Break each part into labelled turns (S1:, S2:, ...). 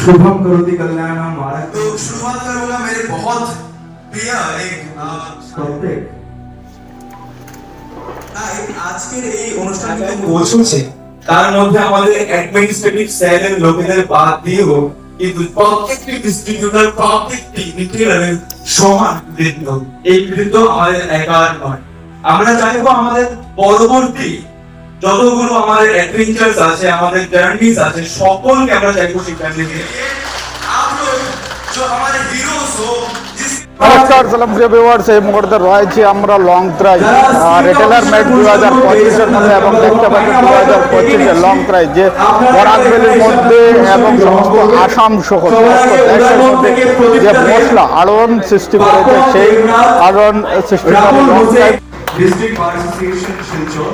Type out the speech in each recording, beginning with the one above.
S1: शुभम करोति कल्याणम भारत
S2: तो शुरुआत करूंगा मेरे बहुत प्रिय एक আহ,
S1: प्रत्येक
S2: না, এই- আজকের এই অনুষ্ঠান
S3: পৌঁছছে তার মধ্যে আমাদের অ্যাডমিনিস্ট্রেটিভ সেলের লোকেদের বাদ দিয়েও কিন্তু প্রত্যেকটি ডিস্ট্রিবিউটর প্রত্যেকটি রিটেলারের সমান বৃদ্ধ এই বৃদ্ধ আমাদের একার নয় আমরা চাইবো আমাদের পরবর্তী যতগুলো আমাদের অ্যাডভেঞ্চার্স আছে আমাদের জার্নিস আছে সকলকে আমরা চাইব সেখান
S2: থেকে
S4: নমস্কার সালাম প্রিয় ভিউয়ার্স এই মুহূর্তে রয়েছে আমরা লং ট্রাই রিটেলার মেট দু হাজার পঁচিশের মধ্যে এবং দেখতে পাচ্ছি দু হাজার পঁচিশে লং ট্রাই যে বরাকবেলির মধ্যে এবং সমস্ত আসাম সহ যে মশলা আড়ন সৃষ্টি করেছে সেই আড়ন সৃষ্টি করে লং ট্রাই
S1: ডিস্ট্রিক্ট বার অ্যাসোসিয়েশন শিলচর।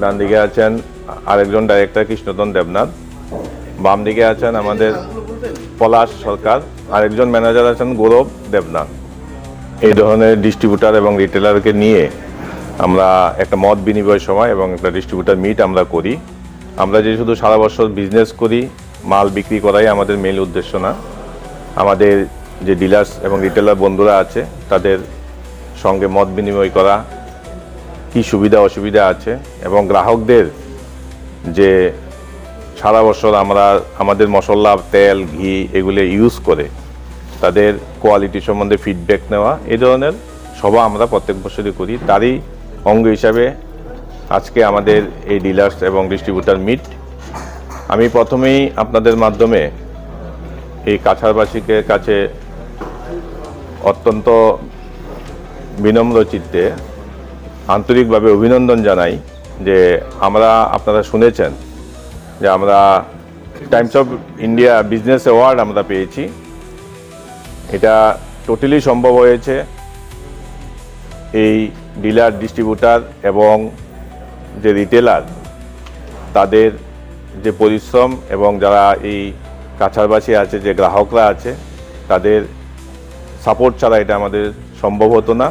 S5: ডান দিকে আছেন আরেকজন ডাইরেক্টর কৃষ্ণতন দেবনাথ। বাম দিকে আছেন আমাদের পলাশ সরকার। আরেকজন ম্যানেজার আছেন গৌরব দেবনাথ। এই ধরনের ডিস্ট্রিবিউটার এবং রিটেলারকে নিয়ে আমরা একটা মত বিনিময় সময় এবং একটা ডিস্ট্রিবিউটার মিট আমরা করি। আমরা যে শুধু সারা বছর বিজনেস করি, মাল বিক্রি করাই আমাদের মেইন উদ্দেশ্য না। আমাদের যে ডিলার্স এবং রিটেলার বন্ধুরা আছে, তাদের সঙ্গে মত বিনিময় করা কি সুবিধা অসুবিধা আছে এবং গ্রাহকদের যে সারা বছর আমরা আমাদের মশলা, তেল, ঘি এগুলো ইউজ করে তাদের কোয়ালিটি সম্বন্ধে ফিডব্যাক নেওয়া, এই ধরনের সভা আমরা প্রত্যেক বছরই করি। তারই অঙ্গ হিসাবে আজকে আমাদের এই ডিলার্স এবং ডিস্ট্রিবিউটার মিট আমি প্রথমেই আপনাদের মাধ্যমে এই কাছাড়বাসীকে কাছে অত্যন্ত বিনম্র চিত্তে আন্তরিকভাবে অভিনন্দন জানাই যে আমরা আপনারা শুনেছেন যে আমরা Times of India business award আমরা পেয়েছি। এটা টোটালি সম্ভব হয়েছে এই ডিলার ডিস্ট্রিবিউটার এবং যে রিটেলার তাদের যে পরিশ্রম এবং যারা এই কাছাড়বাসী আছে, যে গ্রাহকরা আছে, তাদের সাপোর্ট ছাড়া এটা আমাদের সম্ভব হতো না।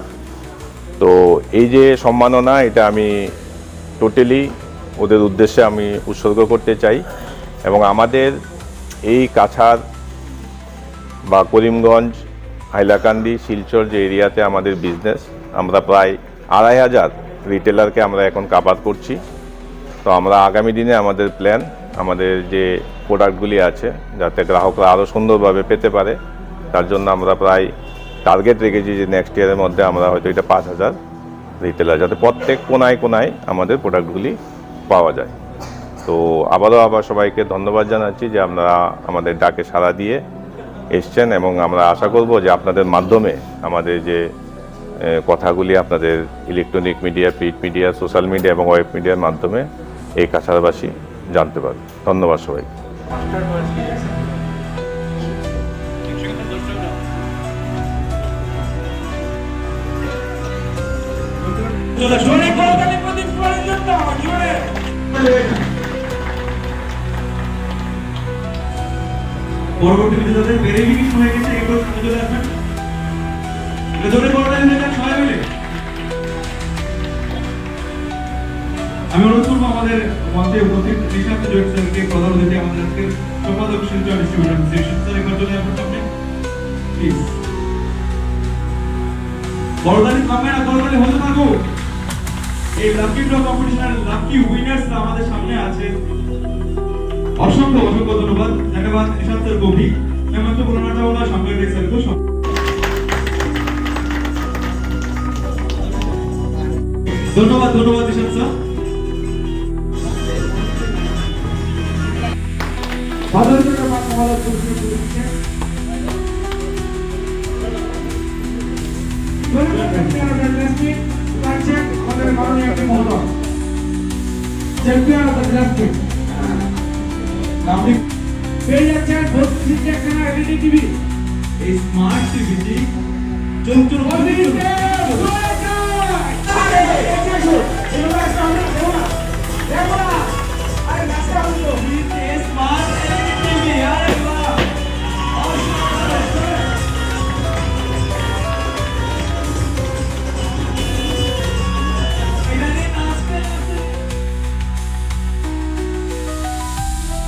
S5: তো এই যে সম্মাননা, এটা আমি টোটালি ওদের উদ্দেশ্যে আমি উৎসর্গ করতে চাই এবং আমাদের এই কাছাড় বা করিমগঞ্জ, হাইলাকান্দি, শিলচর যে এরিয়াতে আমাদের বিজনেস আমরা প্রায় আড়াই হাজার রিটেলারকে আমরা এখন কাভার করছি। তো আমরা আগামী দিনে আমাদের প্ল্যান আমাদের যে প্রোডাক্টগুলি আছে, যাতে গ্রাহকরা আরও সুন্দরভাবে পেতে পারে, তার জন্য আমরা প্রায় টার্গেট রেখেছি যে নেক্সট ইয়ারের মধ্যে আমরা হয়তো এটা পাঁচ হাজার রিটেলার যাতে প্রত্যেক কোনায় কোনায় আমাদের প্রোডাক্টগুলি পাওয়া যায়। তো আবারও আবার সবাইকে ধন্যবাদ জানাচ্ছি যে আপনারা আমাদের ডাকে সাড়া দিয়ে এসছেন এবং আমরা আশা করব যে আপনাদের মাধ্যমে আমাদের যে কথাগুলি আপনাদের electronic media print media social media এবং ওয়েব মিডিয়ার মাধ্যমে এই কাছাড়বাসী জানতে পারবে। ধন্যবাদ সবাই
S1: আমি অনুরোধ করব আমাদের মঞ্চে উপস্থিত নিশান্ত জয়েন্ট স্যারকে, প্রধান অতিথি আমাদের আজকে সম্পাদক, শিলচর ডিস্ট্রিবিউশন সেকশন স্যার একবার চলে আসবেন সামনে। প্লিজ বড়দানি থামবে না বড়দানি হতে থাকো এই লাকি ড্র কম্পিটিশনের লাকি উইনার্স আমাদের সামনে আছে। অসংখ্য অসংখ্য ধন্যবাদ। ধন্যবাদ নিশান্ত স্যার, গভীর। হেমন্ত পুরনাটা ওলা সাংবাদিক স্যারকে ধন্যবাদ ধন্যবাদ নিশান্ত স্যার। ভাদরপুরের মা কমলা পুরস্কার দিচ্ছে ধন্যবাদ চ্যাম্পিয়ন অফ দ্য ডিস্ট্রিক্ট লাগছে আমাদের মাননীয় একটি মহোদয় চ্যাম্পিয়ন অফ দ্য ডিস্ট্রিক্ট নামটি
S6: পেয়ে যাচ্ছেন বত্রিশ